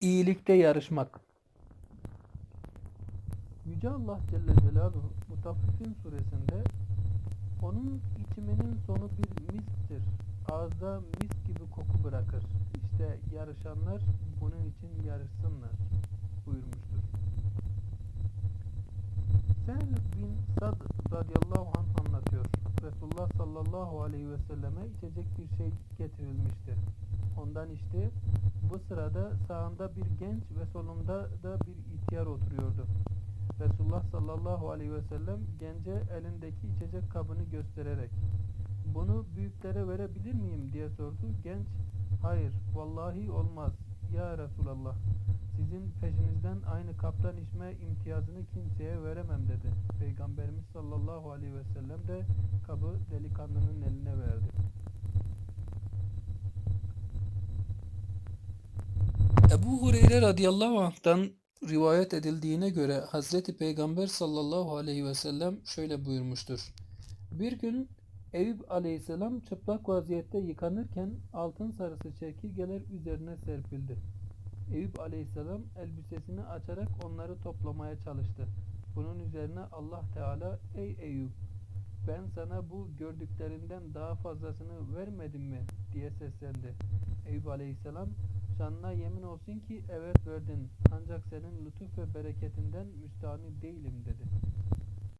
İyilikte yarışmak. Yüce Allah Celle Celaluhu Mutaffifin suresinde onun içiminin sonu bir misktir. Ağızda misk gibi koku bırakır. İşte yarışanlar bunun için yarışsınlar buyurmuştur. Sehl bin Sad radıyallahu anh anlatıyor. Resulullah sallallahu aleyhi ve selleme içecek bir şey getirilmişti. Ondan içti. Bu sırada sağında bir genç ve solunda da bir ihtiyar oturuyordu. Resulullah sallallahu aleyhi ve sellem gence elindeki içecek kabını göstererek bunu büyüklere verebilir miyim diye sordu. Genç hayır vallahi olmaz ya Resulallah sizin peşinizden aynı kaptan içme imtiyazını kimseye veremem dedi. Peygamberimiz sallallahu aleyhi ve sellem de kabı delikanlının eline verdi. Ebu Hureyre radıyallahu anh'tan rivayet edildiğine göre Hazreti Peygamber sallallahu aleyhi ve sellem şöyle buyurmuştur. Bir gün Eyüp aleyhisselam çıplak vaziyette yıkanırken altın sarısı çekirgeler üzerine serpildi. Eyüp aleyhisselam elbisesini açarak onları toplamaya çalıştı. Bunun üzerine Allah Teala ey Eyüp ben sana bu gördüklerinden daha fazlasını vermedim mi diye seslendi. Eyüp aleyhisselam şanına yemin olsun ki evet verdin ancak senin lütuf ve bereketinden müstahni değilim dedi.